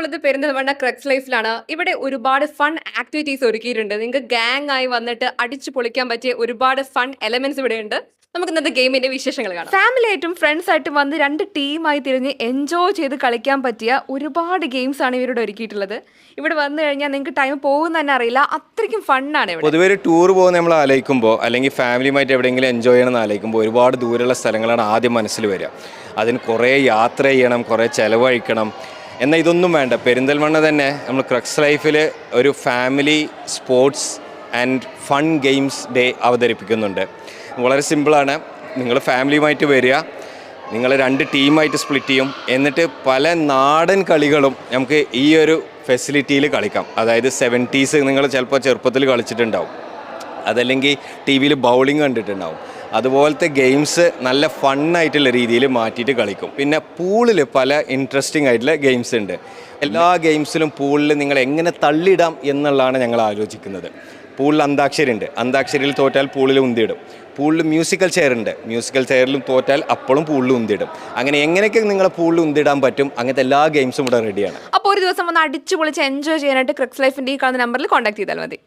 ഞാനിപ്പോൾ പെരുന്തൽമണ്ണ ക്രക്സ് ലൈഫിലാണ്. ഇവിടെ ഒരുപാട് ഫൺ ആക്ടിവിറ്റീസ് ഒരുക്കിയിട്ടുണ്ട്. നിങ്ങൾക്ക് ഗാങ് ആയി വന്നിട്ട് അടിച്ചു പൊളിക്കാൻ പറ്റിയ ഒരുപാട് ഫൺ എലമെന്റ്സ് ഇവിടെ ഉണ്ട് നമുക്ക് ഇന്നത്തെ ഗെയിമിന്റെ വിശേഷങ്ങൾ കാണാം. ഫാമിലി ആയിട്ടും ഫ്രണ്ട്സ് ആയിട്ടും വന്ന് രണ്ട് ടീമായി തിരിഞ്ഞ് എൻജോയ് ചെയ്ത് കളിക്കാൻ പറ്റിയ ഒരുപാട് ഗെയിംസ് ആണ് ഇവരോട് ഒരുക്കിയിട്ടുള്ളത്. ഇവിടെ വന്നു കഴിഞ്ഞാൽ നിങ്ങൾക്ക് ടൈം പോകുന്ന തന്നെ അറിയില്ല. അത്രയ്ക്കും ഫണ്ണാണ് ഇവിടെ. പൊതുവെ ഒരു ടൂർ പോകുന്ന നമ്മൾ ആലോചിക്കുമ്പോൾ അല്ലെങ്കിൽ ഫാമിലിയുമായിട്ട് എവിടെയെങ്കിലും എൻജോയ് ചെയ്യണമെന്ന് ആലോചിക്കുമ്പോൾ ഒരുപാട് ദൂരെയുള്ള സ്ഥലങ്ങളാണ് ആദ്യം മനസ്സിൽ വരിക. അതിന് കുറേ യാത്ര ചെയ്യണം കുറേ ചിലവഴിക്കണം. എന്നാൽ ഇതൊന്നും വേണ്ട. പെരിന്തൽമണ്ണ തന്നെ നമ്മൾ ക്രക്സ് ലൈഫിൽ ഒരു family sports and fun games day അവതരിപ്പിക്കുന്നുണ്ട്. വളരെ സിമ്പിളാണ്. നിങ്ങൾ ഫാമിലിയുമായിട്ട് വരിക. നിങ്ങൾ രണ്ട് ടീമായിട്ട് സ്പ്ലിറ്റ് ചെയ്യും. എന്നിട്ട് പല നാടൻ കളികളും നമുക്ക് ഈ ഒരു ഫെസിലിറ്റിയിൽ കളിക്കാം. അതായത് സെവന്റീസ് നിങ്ങൾ ചിലപ്പോൾ ചെറുപ്പത്തിൽ കളിച്ചിട്ടുണ്ടാവും. അതല്ലെങ്കിൽ ടി വിയിൽ ബൗളിംഗ് കണ്ടിട്ടുണ്ടാവും. അതുപോലത്തെ ഗെയിംസ് നല്ല ഫണ്ണായിട്ടുള്ള രീതിയിൽ മാറ്റിയിട്ട് കളിക്കും. പിന്നെ പൂളിൽ പല ഇൻട്രസ്റ്റിംഗ് ആയിട്ടുള്ള ഗെയിംസ് ഉണ്ട്. എല്ലാ ഗെയിംസിലും പൂളിൽ നിങ്ങൾ എങ്ങനെ തള്ളിയിടാം എന്നുള്ളതാണ് ഞങ്ങൾ ആലോചിക്കുന്നത്. പൂളിൽ അന്താക്ഷരി ഉണ്ട്. അന്താക്ഷരിയിൽ തോറ്റാൽ പൂളിൽ ഉന്തിയിടും. പൂളിൽ മ്യൂസിക്കൽ ചെയർ ഉണ്ട്. മ്യൂസിക്കൽ ചെയറിലും തോറ്റാൽ അപ്പോഴും പൂളിൽ ഉന്തിയിടും. അങ്ങനെ എങ്ങനെയൊക്കെ നിങ്ങളെ പൂളിൽ ഉന്തിടാൻ പറ്റും അങ്ങനത്തെ എല്ലാ ഗെയിംസും ഇവിടെ റെഡിയാണ് അപ്പോൾ ഒരു ദിവസം വന്ന് അടിച്ചു പൊളിച്ച് എൻജോയ് ചെയ്യാനായിട്ട് ക്രിക്സ് ലൈഫിന്റെ ഈ കാണുന്ന നമ്പറിൽ കോൺടാക്ട് ചെയ്താൽ മതി.